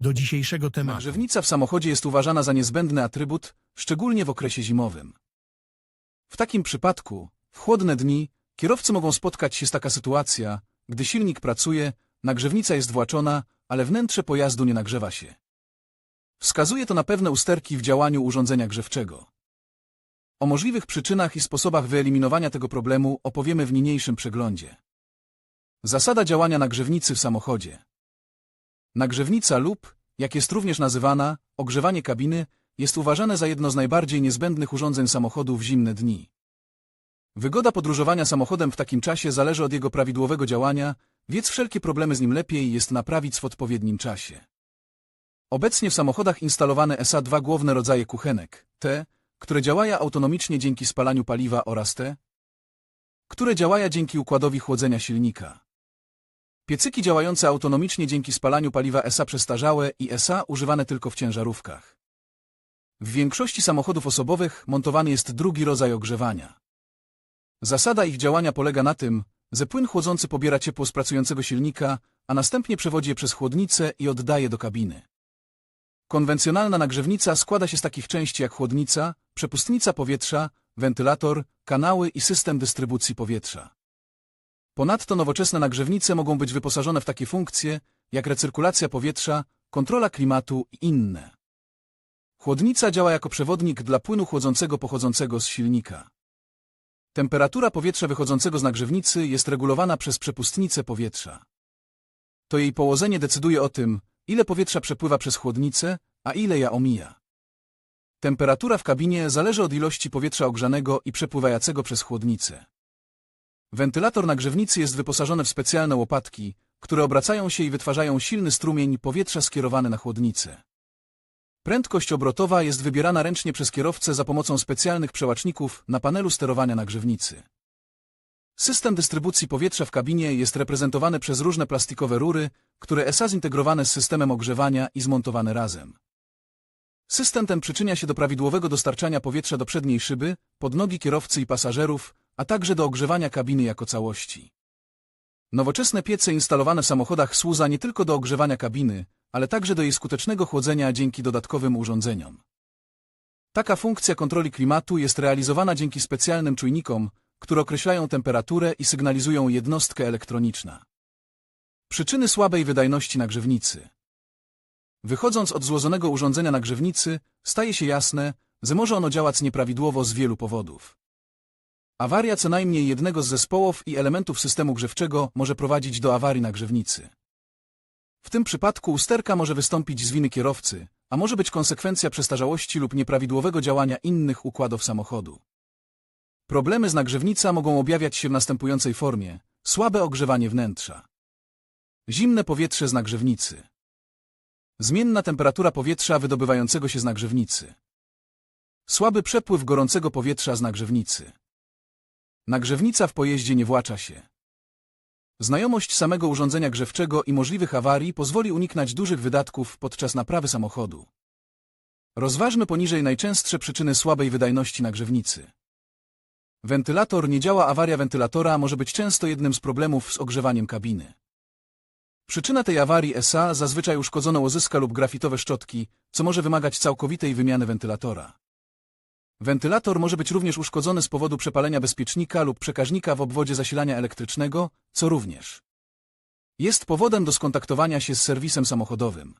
do dzisiejszego tematu. Nagrzewnica w samochodzie jest uważana za niezbędny atrybut, szczególnie w okresie zimowym. W takim przypadku, w chłodne dni, kierowcy mogą spotkać się z taka sytuacja, gdy silnik pracuje, nagrzewnica jest właczona, ale wnętrze pojazdu nie nagrzewa się. Wskazuje to na pewne usterki w działaniu urządzenia grzewczego. O możliwych przyczynach i sposobach wyeliminowania tego problemu opowiemy w niniejszym przeglądzie. Zasada działania nagrzewnicy w samochodzie. Nagrzewnica lub, jak jest również nazywana, ogrzewanie kabiny, jest uważane za jedno z najbardziej niezbędnych urządzeń samochodu w zimne dni. Wygoda podróżowania samochodem w takim czasie zależy od jego prawidłowego działania, więc wszelkie problemy z nim lepiej jest naprawić w odpowiednim czasie. Obecnie w samochodach instalowane SA dwa główne rodzaje kuchenek, te, które działają autonomicznie dzięki spalaniu paliwa oraz te, które działają dzięki układowi chłodzenia silnika. Piecyki działające autonomicznie dzięki spalaniu paliwa ESA przestarzałe i ESA używane tylko w ciężarówkach. W większości samochodów osobowych montowany jest drugi rodzaj ogrzewania. Zasada ich działania polega na tym, że płyn chłodzący pobiera ciepło z pracującego silnika, a następnie przewodzi je przez chłodnicę i oddaje do kabiny. Konwencjonalna nagrzewnica składa się z takich części jak chłodnica, przepustnica powietrza, wentylator, kanały i system dystrybucji powietrza. Ponadto nowoczesne nagrzewnice mogą być wyposażone w takie funkcje, jak recyrkulacja powietrza, kontrola klimatu i inne. Chłodnica działa jako przewodnik dla płynu chłodzącego pochodzącego z silnika. Temperatura powietrza wychodzącego z nagrzewnicy jest regulowana przez przepustnicę powietrza. To jej położenie decyduje o tym, ile powietrza przepływa przez chłodnicę, a ile ja omija. Temperatura w kabinie zależy od ilości powietrza ogrzanego i przepływającego przez chłodnicę. Wentylator nagrzewnicy jest wyposażony w specjalne łopatki, które obracają się i wytwarzają silny strumień powietrza skierowany na chłodnicę. Prędkość obrotowa jest wybierana ręcznie przez kierowcę za pomocą specjalnych przełaczników na panelu sterowania nagrzewnicy. System dystrybucji powietrza w kabinie jest reprezentowany przez różne plastikowe rury, które SA zintegrowane z systemem ogrzewania i zmontowane razem. System ten przyczynia się do prawidłowego dostarczania powietrza do przedniej szyby, pod nogi kierowcy i pasażerów, a także do ogrzewania kabiny jako całości. Nowoczesne piece instalowane w samochodach służą nie tylko do ogrzewania kabiny, ale także do jej skutecznego chłodzenia dzięki dodatkowym urządzeniom. Taka funkcja kontroli klimatu jest realizowana dzięki specjalnym czujnikom, które określają temperaturę i sygnalizują jednostkę elektroniczna. Przyczyny słabej wydajności nagrzewnicy Wychodząc od złożonego urządzenia nagrzewnicy, staje się jasne, że może ono działać nieprawidłowo z wielu powodów. Awaria co najmniej jednego z zespołów i elementów systemu grzewczego może prowadzić do awarii nagrzewnicy. W tym przypadku usterka może wystąpić z winy kierowcy, a może być konsekwencja przestarzałości lub nieprawidłowego działania innych układów samochodu. Problemy z nagrzewnica mogą objawiać się w następującej formie. Słabe ogrzewanie wnętrza. Zimne powietrze z nagrzewnicy. Zmienna temperatura powietrza wydobywającego się z nagrzewnicy. Słaby przepływ gorącego powietrza z nagrzewnicy. Nagrzewnica w pojeździe nie włacza się. Znajomość samego urządzenia grzewczego i możliwych awarii pozwoli uniknąć dużych wydatków podczas naprawy samochodu. Rozważmy poniżej najczęstsze przyczyny słabej wydajności nagrzewnicy. Wentylator nie działa. Awaria wentylatora może być często jednym z problemów z ogrzewaniem kabiny. Przyczyna tej awarii SA zazwyczaj uszkodzono łożyska lub grafitowe szczotki, co może wymagać całkowitej wymiany wentylatora. Wentylator może być również uszkodzony z powodu przepalenia bezpiecznika lub przekaźnika w obwodzie zasilania elektrycznego, co również jest powodem do skontaktowania się z serwisem samochodowym.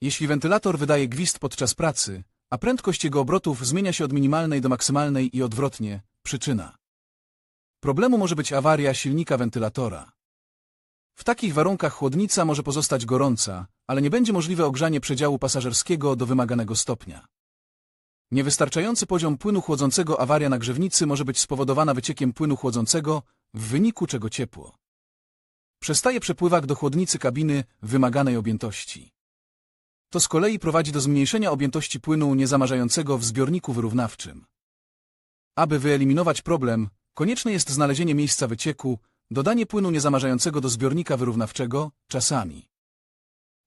Jeśli wentylator wydaje gwizd podczas pracy, a prędkość jego obrotów zmienia się od minimalnej do maksymalnej i odwrotnie, przyczyna problemu może być awaria silnika wentylatora. W takich warunkach chłodnica może pozostać gorąca, ale nie będzie możliwe ogrzanie przedziału pasażerskiego do wymaganego stopnia. Niewystarczający poziom płynu chłodzącego awaria nagrzewnicy może być spowodowana wyciekiem płynu chłodzącego, w wyniku czego ciepło przestaje przepływać do chłodnicy kabiny wymaganej objętości. To z kolei prowadzi do zmniejszenia objętości płynu niezamarzającego w zbiorniku wyrównawczym. Aby wyeliminować problem, konieczne jest znalezienie miejsca wycieku, dodanie płynu niezamarzającego do zbiornika wyrównawczego, czasami.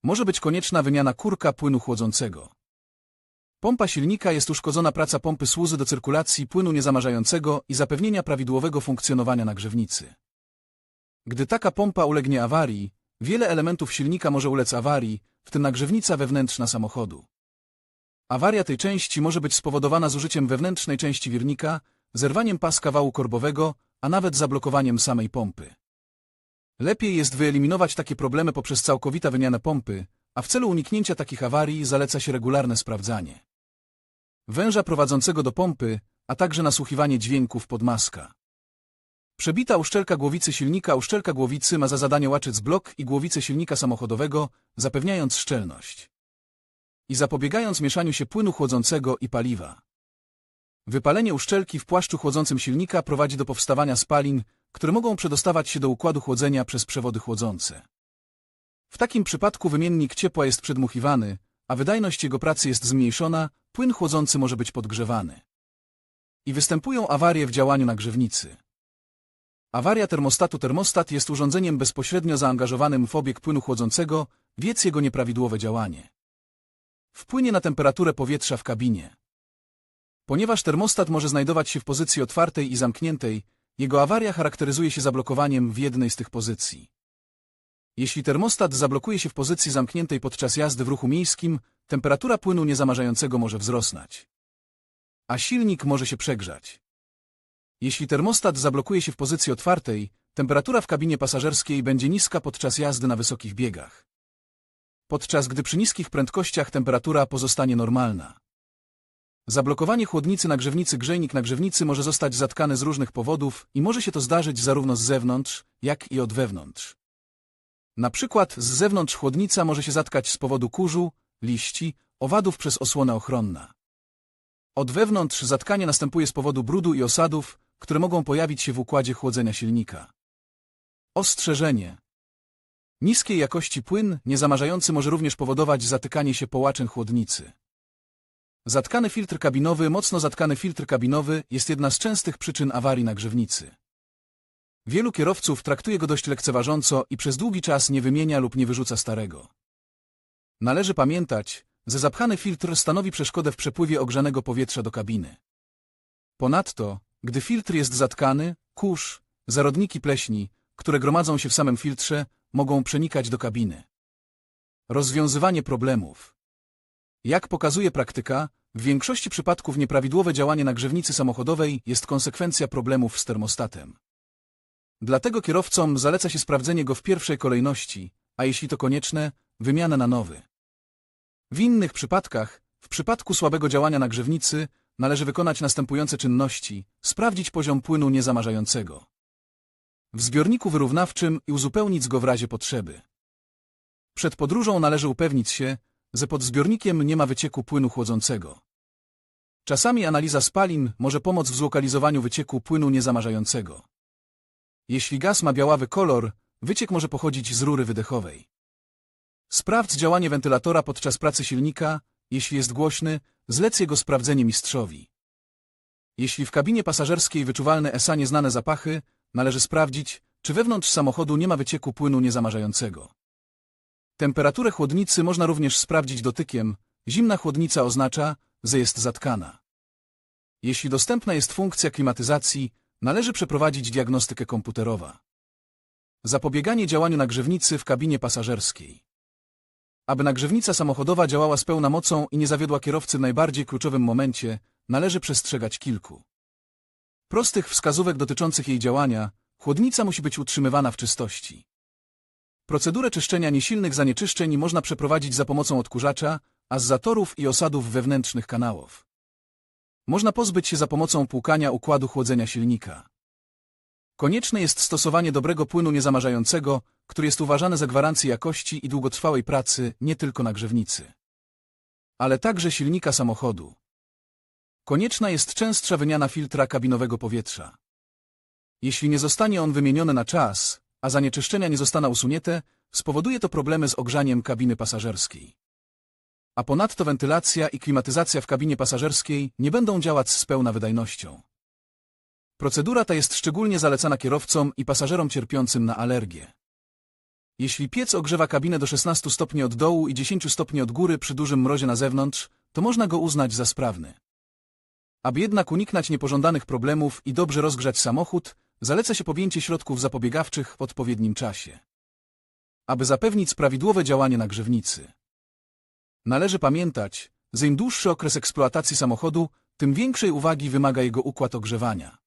Może być konieczna wymiana kurka płynu chłodzącego. Pompa silnika jest uszkodzona praca pompy służy do cyrkulacji płynu niezamarzającego i zapewnienia prawidłowego funkcjonowania nagrzewnicy. Gdy taka pompa ulegnie awarii, wiele elementów silnika może ulec awarii, w tym nagrzewnica wewnętrzna samochodu. Awaria tej części może być spowodowana zużyciem wewnętrznej części wirnika, zerwaniem paska wału korbowego, a nawet zablokowaniem samej pompy. Lepiej jest wyeliminować takie problemy poprzez całkowitą wymianę pompy, a w celu uniknięcia takich awarii zaleca się regularne sprawdzanie węża prowadzącego do pompy, a także nasłuchiwanie dźwięków podmaska. Przebita uszczelka głowicy silnika Uszczelka głowicy ma za zadanie łaczyc blok i głowicę silnika samochodowego, zapewniając szczelność i zapobiegając mieszaniu się płynu chłodzącego i paliwa. Wypalenie uszczelki w płaszczu chłodzącym silnika prowadzi do powstawania spalin, które mogą przedostawać się do układu chłodzenia przez przewody chłodzące. W takim przypadku wymiennik ciepła jest przedmuchiwany, a wydajność jego pracy jest zmniejszona, płyn chłodzący może być podgrzewany. I występują awarie w działaniu nagrzewnicy. Awaria termostatu Termostat jest urządzeniem bezpośrednio zaangażowanym w obieg płynu chłodzącego, wiedz jego nieprawidłowe działanie. Wpłynie na temperaturę powietrza w kabinie. Ponieważ termostat może znajdować się w pozycji otwartej i zamkniętej, jego awaria charakteryzuje się zablokowaniem w jednej z tych pozycji. Jeśli termostat zablokuje się w pozycji zamkniętej podczas jazdy w ruchu miejskim, temperatura płynu niezamarzającego może wzrosnąć. A silnik może się przegrzać. Jeśli termostat zablokuje się w pozycji otwartej, temperatura w kabinie pasażerskiej będzie niska podczas jazdy na wysokich biegach. Podczas gdy przy niskich prędkościach temperatura pozostanie normalna. Zablokowanie chłodnicy nagrzewnicy grzejnik nagrzewnicy może zostać zatkany z różnych powodów i może się to zdarzyć zarówno z zewnątrz, jak i od wewnątrz. Na przykład z zewnątrz chłodnica może się zatkać z powodu kurzu, liści, owadów przez osłonę ochronna. Od wewnątrz zatkanie następuje z powodu brudu i osadów, które mogą pojawić się w układzie chłodzenia silnika. Ostrzeżenie. Niskiej jakości płyn, niezamarzający może również powodować zatykanie się połaczeń chłodnicy. Zatkany filtr kabinowy, mocno zatkany filtr kabinowy jest jedna z częstych przyczyn awarii nagrzewnicy. Wielu kierowców traktuje go dość lekceważąco i przez długi czas nie wymienia lub nie wyrzuca starego. Należy pamiętać, że zapchany filtr stanowi przeszkodę w przepływie ogrzanego powietrza do kabiny. Ponadto, gdy filtr jest zatkany, kurz, zarodniki pleśni, które gromadzą się w samym filtrze, mogą przenikać do kabiny. Rozwiązywanie problemów. Jak pokazuje praktyka, w większości przypadków nieprawidłowe działanie nagrzewnicy samochodowej jest konsekwencja problemów z termostatem. Dlatego kierowcom zaleca się sprawdzenie go w pierwszej kolejności, a jeśli to konieczne, wymianę na nowy. W innych przypadkach, w przypadku słabego działania nagrzewnicy, należy wykonać następujące czynności, sprawdzić poziom płynu niezamarzającego w zbiorniku wyrównawczym i uzupełnić go w razie potrzeby. Przed podróżą należy upewnić się, że pod zbiornikiem nie ma wycieku płynu chłodzącego. Czasami analiza spalin może pomóc w zlokalizowaniu wycieku płynu niezamarzającego. Jeśli gaz ma białawy kolor, wyciek może pochodzić z rury wydechowej. Sprawdź działanie wentylatora podczas pracy silnika, jeśli jest głośny, zlec jego sprawdzenie mistrzowi. Jeśli w kabinie pasażerskiej wyczuwalne ESA nieznane zapachy, należy sprawdzić, czy wewnątrz samochodu nie ma wycieku płynu niezamarzającego. Temperaturę chłodnicy można również sprawdzić dotykiem, zimna chłodnica oznacza, że jest zatkana. Jeśli dostępna jest funkcja klimatyzacji, należy przeprowadzić diagnostykę komputerowa. Zapobieganie działaniu nagrzewnicy w kabinie pasażerskiej. Aby nagrzewnica samochodowa działała z pełną mocą i nie zawiodła kierowcy w najbardziej kluczowym momencie, należy przestrzegać kilku prostych wskazówek dotyczących jej działania, chłodnica musi być utrzymywana w czystości. Procedurę czyszczenia niesilnych zanieczyszczeń można przeprowadzić za pomocą odkurzacza, a z zatorów i osadów wewnętrznych kanałów. Można pozbyć się za pomocą płukania układu chłodzenia silnika. Konieczne jest stosowanie dobrego płynu niezamarzającego, który jest uważany za gwarancję jakości i długotrwałej pracy nie tylko nagrzewnicy, ale także silnika samochodu. Konieczna jest częstsza wymiana filtra kabinowego powietrza. Jeśli nie zostanie on wymieniony na czas, a zanieczyszczenia nie zostaną usunięte, spowoduje to problemy z ogrzaniem kabiny pasażerskiej. A ponadto wentylacja i klimatyzacja w kabinie pasażerskiej nie będą działać z pełna wydajnością. Procedura ta jest szczególnie zalecana kierowcom i pasażerom cierpiącym na alergię. Jeśli piec ogrzewa kabinę do 16 stopni od dołu i 10 stopni od góry przy dużym mrozie na zewnątrz, to można go uznać za sprawny. Aby jednak uniknąć niepożądanych problemów i dobrze rozgrzać samochód, zaleca się podjęcie środków zapobiegawczych w odpowiednim czasie. Aby zapewnić prawidłowe działanie nagrzewnicy. Należy pamiętać, że im dłuższy okres eksploatacji samochodu, tym większej uwagi wymaga jego układ ogrzewania.